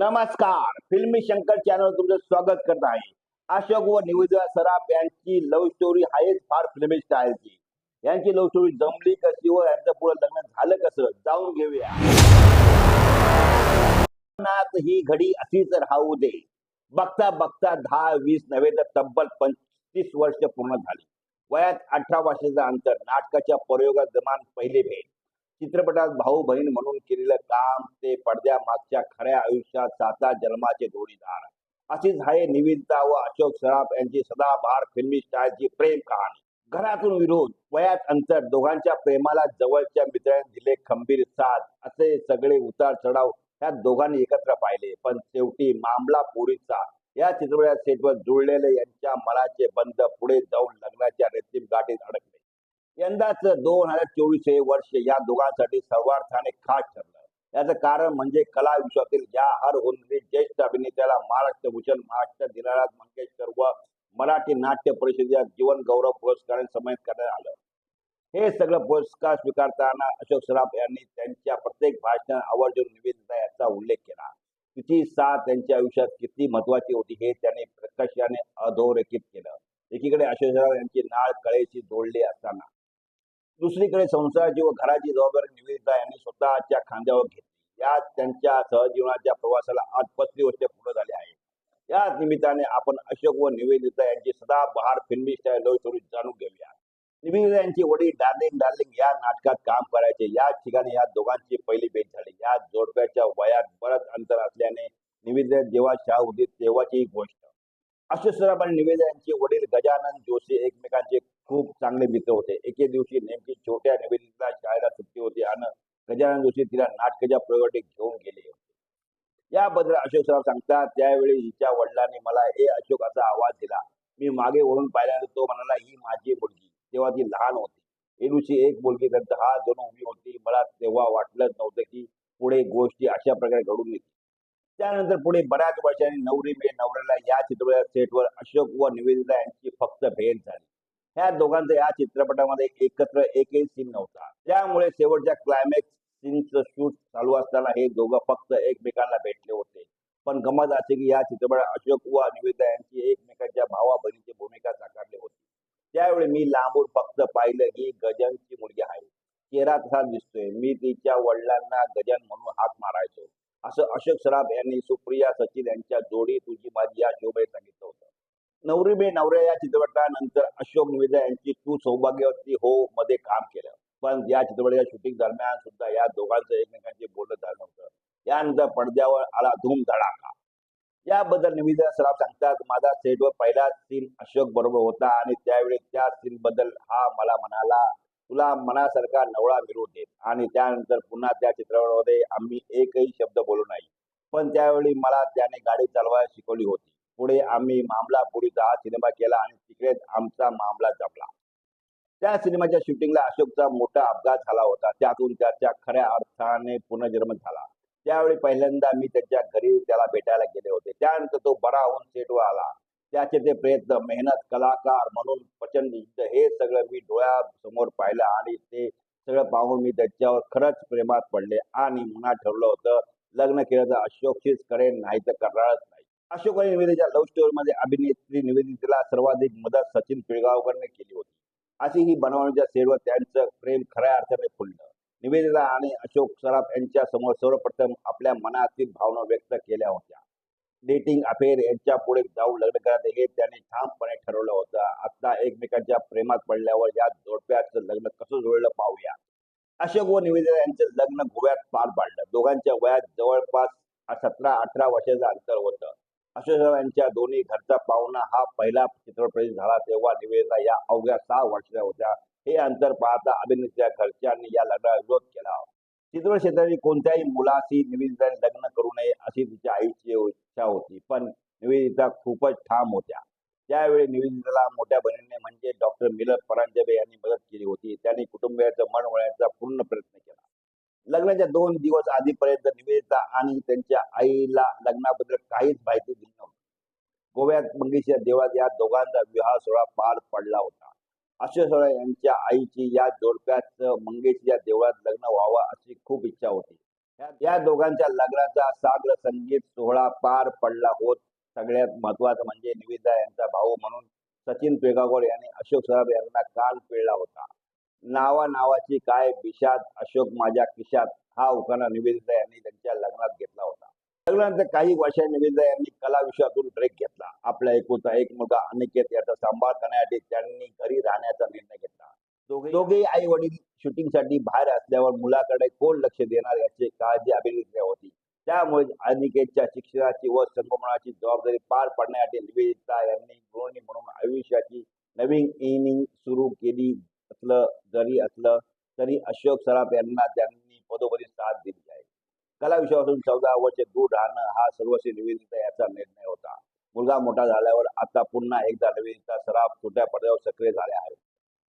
नमस्कार. फिल्मी शंकर चॅनल तुमचं स्वागत करत आहे. अशोक व निवेदिता सराफ यांची लव्ह स्टोरी आहेच फार फिल्मी स्टाईलची. यांची लव्ह स्टोरी जमली कशी व यांचं पुढे लग्न झालं कसं जाऊन घेऊया. नात ही घडी अशीच राहू दे. बघता बघता दहा वीस नव्हे तर तब्बल पंचवीस वर्ष पूर्ण झाली. वयात अठरा वर्षाचं अंतर नाटकाच्या प्रयोगात जमान पहिले भेट. चित्रपटात भाऊ बहीण म्हणून केलेलं काम ते पडद्या मागच्या खऱ्या आयुष्यात साता जन्माचे जोडीदार. अशीच आहे निविदा व अशोक सराफ यांची सदाबहार फिल्मी स्टारची प्रेम कहाणी. घरातून विरोध वयात अंतर दोघांच्या प्रेमाला जवळच्या मित्रांनी दिले खंबीर साथ असे सगळे उतार चढाव ह्या दोघांनी एकत्र पाहिले. पण शेवटी मामला पोरीचा या चित्रपटात सेटवर जुळलेले यांच्या मनाचे बंध पुढे जाऊन लग्नाच्या रेतीम गाठीत अडकले. यंदाच दोन हजार चोवीस हे वर्ष या दोघांसाठी सर्वार्थाने खास ठरलं. याचं कारण म्हणजे कला विश्वातील या हर होणारी ज्येष्ठ अभिनेत्याला महाराष्ट्र भूषण महाराष्ट्र दिनाराज मंगेशकर व मराठी नाट्य परिषदेच्या जीवन गौरव पुरस्काराने सन्मानित करण्यात आलं. हे सगळं पुरस्कार स्वीकारताना अशोक सराफ यांनी त्यांच्या प्रत्येक भाषणात आवर्जून निवेदिता याचा उल्लेख केला. तिची साथ त्यांच्या आयुष्यात किती महत्वाची होती हे त्यांनी प्रकाशाने अधोरेखित केलं. एकीकडे अशोक सराफ यांची नाळ कळेशी जोडली असताना दुसरीकडे संसाराची व घराची जबाबदारी निवेदिता यांनी स्वतःच्या खांद्यावर घेतली. या त्यांच्या सहजीवनाच्या प्रवासाला आज पत्री वर्ष पूर्ण झाले आहे. याच निमित्ताने आपण अशोक व निवेदिता यांची सदा बहार फिल्मी स्टाईल लव्ह जाणून घेऊया. निवेदिता यांची वडील डार्लिंग डार्लिंग या नाटकात काम करायचे. या ठिकाणी या दोघांची पहिली भेट झाली. या जोडप्याच्या वयात बरंच अंतर असल्याने निवेदिता जेव्हा शाह होती तेव्हाची ही गोष्ट. अशोक सराफ आणि यांचे वडील गजानन जोशी एकमेकांचे खूप चांगले मित्र होते. एके दिवशी नेमकी छोट्या निवेदिता शाळेला सुट्टी होती आणि गजानन जोशी तिला नाटकाच्या प्रयोगासाठी घेऊन गेले होते. याबद्दल अशोक सराफ सांगतात त्यावेळी हिच्या वडिलांनी मला हे अशोक असा आवाज दिला. मी मागे वळून पाहिल्यानंतर तो म्हणाला ही माझी मुलगी. तेव्हा ती लहान होती. एलूची एक मुलगी नंतर हा दोन उभी होती. मला तेव्हा वाटलंच नव्हतं की पुढे गोष्टी अशा प्रकारे घडून येतील त्यानंतर पुढे बऱ्याच वर्षांनी नवरी मे नवऱ्याला या चित्रपटाच्या सेटवर अशोक व निवेदिता यांची फक्त भेट झाली. ह्या दोघांचा या चित्रपटामध्ये एकत्र एकही सीन नव्हता. त्यामुळे शेवटच्या क्लायमॅक्स सीनचं शूट चालू असताना हे दोघं फक्त एकमेकांना भेटले होते. पण गमत असे की या चित्रपटात अशोक व निवेदिता यांची एकमेकांच्या भावा बहिणीची भूमिका साकारली होती. त्यावेळी मी लांबून फक्त पाहिलं की गजनची मुलगी आहे. चेहरा तसा दिसतोय. मी तिच्या वडिलांना गजन म्हणून हात मारायचो. असं अशोक सराफ यांनी सुप्रिया सचिन यांच्या जोडी तुझी माझी या शोभेत सांगितलं होतं. नवरी बे नवऱ्या या चित्रपटानंतर अशोक निवेदा यांची तू सौभाग्यवती हो मध्ये काम केलं. पण या चित्रपटाच्या शूटिंग दरम्यान सुद्धा या दोघांचं एकमेकांचे बोलणं झालं नव्हतं. यानंतर पडद्यावर आला धूम धडाका. याबद्दल निविदा सराफ सांगतात माझा सेटवर पहिला सीन अशोक बरोबर होता आणि त्यावेळी त्या सीन बद्दल हा मला म्हणाला तुला मनासारखा नवळा मिळू देत. आणि त्यानंतर पुन्हा त्या चित्रपटामध्ये आम्ही एकही शब्द बोलू नाही. पण त्यावेळी मला त्याने गाडी चालवायला शिकवली होती. पुढे आम्ही मामला पुरीचा हा सिनेमा केला आणि तिकडेच आमचा मामला जपला. त्या सिनेमाच्या शूटिंगला अशोकचा मोठा अपघात झाला होता. त्यातून त्याच्या खऱ्या अर्थाने पुनर्जन्म झाला. त्यावेळी पहिल्यांदा मी त्याच्या घरी त्याला भेटायला गेले होते. त्यानंतर तो बरा होऊन सेटवर आला. त्याचे ते प्रयत्न मेहनत कलाकार म्हणून प्रचंड हे सगळं मी डोळ्यासमोर पाहिलं आणि ते सगळं पाहून मी त्याच्यावर खरंच प्रेमात पडले आणि मनात ठरलं होतं लग्न केलं तर अशोकशीच करेन नाही तर करणारच नाही. अशोक आणि निवेदिता लव्ह स्टोरीमध्ये अभिनेत्री निवेदितेला सर्वाधिक मदत सचिन पिळगावकरने केली होती. अशी ही बनवण्याच्या सेटवर त्यांचं प्रेम खऱ्या अर्थाने फुललं. निवेदिता आणि अशोक सराफ यांच्या समोर सर्वप्रथम आपल्या मनातील भावना व्यक्त केल्या होत्या. डेटिंग अफेअर यांच्या पुढे जाऊन लग्न करण्यात हे त्याने ठामपणे ठरवलं होतं. आता एकमेकांच्या प्रेमात पडल्यावर या जोडप्याचं लग्न कसं जुळलं पाहूया. अशोक व निवेदिता यांचं लग्न गोव्यात पार पाडलं. दोघांच्या वयात जवळपास सतरा अठरा वर्षाचं अंतर होतं. अशोक यांच्या दोन्ही घरचा पाहुणा हा पहिला चित्रपट झाला तेव्हा निवेदिता या अवघ्या सहा वर्षाच्या होत्या. हे अंतर पाहता अभिनेत्या घरच्यांनी या लग्नाला विरोध केला. चित्रपट क्षेत्रातील कोणत्याही मुलाशी निवेदिता लग्न करू नये अशी तिच्या आईची इच्छा होती. पण निवेदिता खूपच ठाम होत्या. त्यावेळी निवेदिताला मोठ्या बहिणीने म्हणजे डॉक्टर मिलर परांजबे यांनी मदत केली होती. त्यांनी कुटुंबियाचं मन वळण्याचा पूर्ण प्रयत्न केला. लग्नाच्या दोन दिवस आधीपर्यंत निवेदिता आणि त्यांच्या आईला लग्नाबद्दल काहीच माहिती दिली नव्हती. गोव्यात मंगेशीच्या देवळात या दोघांचा विवाह सोहळा पार पडला होता. अशोक सोहळा यांच्या आईची या जोडप्यात मंगेशीच्या देवळात लग्न व्हावं अशी खूप इच्छा होती. या- दोघांच्या लग्नाचा सागर संगीत सोहळा पार पडला होत. सगळ्यात महत्वाचं म्हणजे निविदा यांचा भाऊ म्हणून सचिन पेगागोर यांनी अशोक सराफ यांना काल पिळला होता. नावा नावाची काय विषाद अशोक माझ्या खिशात. हा उखाणा निवेदिता यांनी त्यांच्या लग्नात घेतला. लग्नानंतर काही वर्षांनी निवेदिता यांनी कला विषयातून ब्रेक घेतला. आपला एकुलता एक मुलगा अनिकेत याचा सांभाळ करण्यासाठी त्यांनी घरी राहण्याचा निर्णय घेतला. दोघे आई वडील शूटिंगसाठी बाहेर असल्यावर मुलाकडे कोण लक्ष देणार याची काळजी अभिनेत्या होती. त्यामुळे अनिकेतच्या शिक्षणाची व संगमनाची जबाबदारी पार पाडण्यासाठी निवेदिता यांनी गृहिणी म्हणून आयुष्याची नवीन इनिंग सुरू केली असलं जरी असलं तरी अशोक सराफ यांना त्यांनी पदोपदी साथ दिली. कला विषयापासून चौदा वर्षे दूर राहणं हा सर्वस्वी निवेदिता याचा निर्णय होता. मुलगा मोठा झाल्यावर आता पुन्हा एकदा निवेदिता सराफ छोट्या पडद्यावर सक्रिय झाल्या आहेत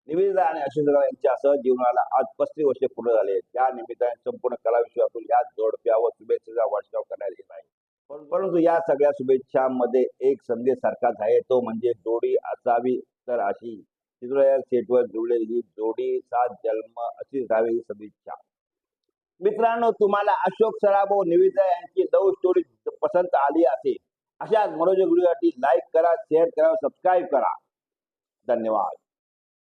निवेदिता आणि अशोक यांच्या सहजीवनाला आज पस्तीस वर्षे पूर्ण झाले त्या निमित्ताने संपूर्ण कला विषयातून या जोडप्यावर शुभेच्छेचा वर्षाव करण्यात येत आहे. पण- परंतु या सगळ्या शुभेच्छांमध्ये एक संदेश सारखाच आहे. तो म्हणजे जोडी असावी तर अशी. चित्रया सेटवर जुळलेली जोडी सात जन्म अशी राहावी ही सदिच्छा. मित्रांनो तुम्हाला अशोक सराभाऊ निविदा यांची लव्ह स्टोरी पसंत आली असेल. अशाच मनोज व्हिडिओसाठी लाईक करा शेअर करा सबस्क्राईब करा. धन्यवाद.